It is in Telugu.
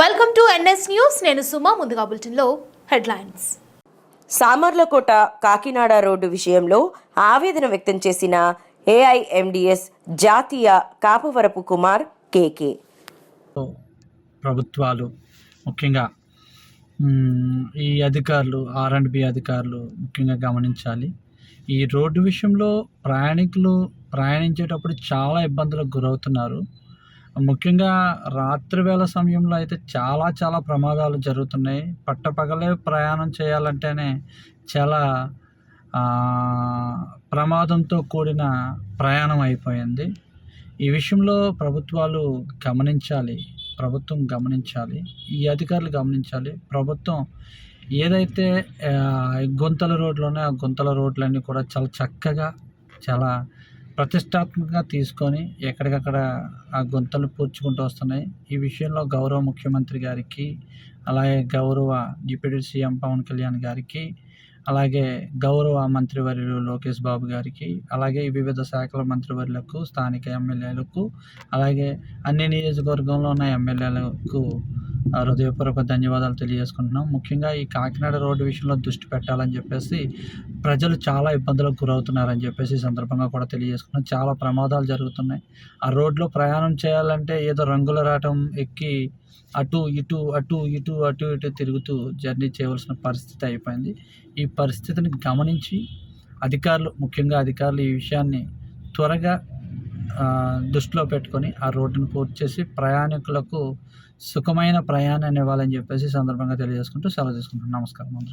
వెల్కమ్ టు ఎన్ఎస్ న్యూస్ నేను సుమా ముందుగా బులెటిన్లో హెడ్లైన్స్. సామర్లకోట కాకినాడ రోడ్డు విషయంలో ఆవేదన వ్యక్తం చేసిన ఏఐఎండిఎస్ జాతీయ కాపవరపు కుమార్ కేకే ప్రభుత్వాలు ముఖ్యంగా ఈ అధికారులు ఆర్ అండ్ బి అధికారులు ముఖ్యంగా గమనించాలి. ఈ రోడ్డు విషయంలో ప్రయాణికులు ప్రయాణించేటప్పుడు చాలా ఇబ్బందులకు గురవుతున్నారు. ముఖ్యంగా రాత్రివేళ సమయంలో అయితే చాలా చాలా ప్రమాదాలు జరుగుతున్నాయి. పట్టపగలే ప్రయాణం చేయాలంటేనే చాలా ప్రమాదంతో కూడిన ప్రయాణం అయిపోయింది. ఈ విషయంలో ప్రభుత్వాలు గమనించాలి. ప్రభుత్వం గమనించాలి. ఈ అధికారులు గమనించాలి. ప్రభుత్వం ఏదైతే గుంతల రోడ్లు ఉన్నాయో ఆ గుంతల రోడ్లన్నీ కూడా చాలా చక్కగా చాలా ప్రతిష్టాత్మకంగా తీసుకొని ఎక్కడికక్కడ ఆ గుంతలు పూడ్చుకుంటూ వస్తున్నాయి. ఈ విషయంలో గౌరవ ముఖ్యమంత్రి గారికి అలాగే గౌరవ డిప్యూటీ సీఎం పవన్ కళ్యాణ్ గారికి అలాగే గౌరవ మంత్రివర్యులు లోకేష్ బాబు గారికి అలాగే వివిధ శాఖల మంత్రివర్యులకు స్థానిక ఎమ్మెల్యేలకు అలాగే అన్ని నియోజకవర్గంలో ఉన్న ఎమ్మెల్యేలకు హృదయపూర్వక ధన్యవాదాలు తెలియజేసుకుంటున్నాం. ముఖ్యంగా ఈ కాకినాడ రోడ్డు విషయంలో దృష్టి పెట్టాలని చెప్పేసి ప్రజలు చాలా ఇబ్బందులకు గురవుతున్నారని చెప్పేసి ఈ సందర్భంగా కూడా తెలియజేసుకున్నాం. చాలా ప్రమాదాలు జరుగుతున్నాయి. ఆ రోడ్లో ప్రయాణం చేయాలంటే ఏదో రంగుల రాటం ఎక్కి అటు ఇటు అటు ఇటు అటు ఇటు తిరుగుతూ జర్నీ చేయవలసిన పరిస్థితి అయిపోయింది. ఈ పరిస్థితిని గమనించి అధికారులు ముఖ్యంగా అధికారులు ఈ విషయాన్ని త్వరగా దృష్టిలో పెట్టుకొని ఆ రోడ్డును పూర్తి చేసి ప్రయాణికులకు సుఖమైన ప్రయాణాన్ని ఇవ్వాలని చెప్పేసి సందర్భంగా తెలియజేసుకుంటూ సెలవు తీసుకుంటున్నాను నమస్కారం అందరికీ.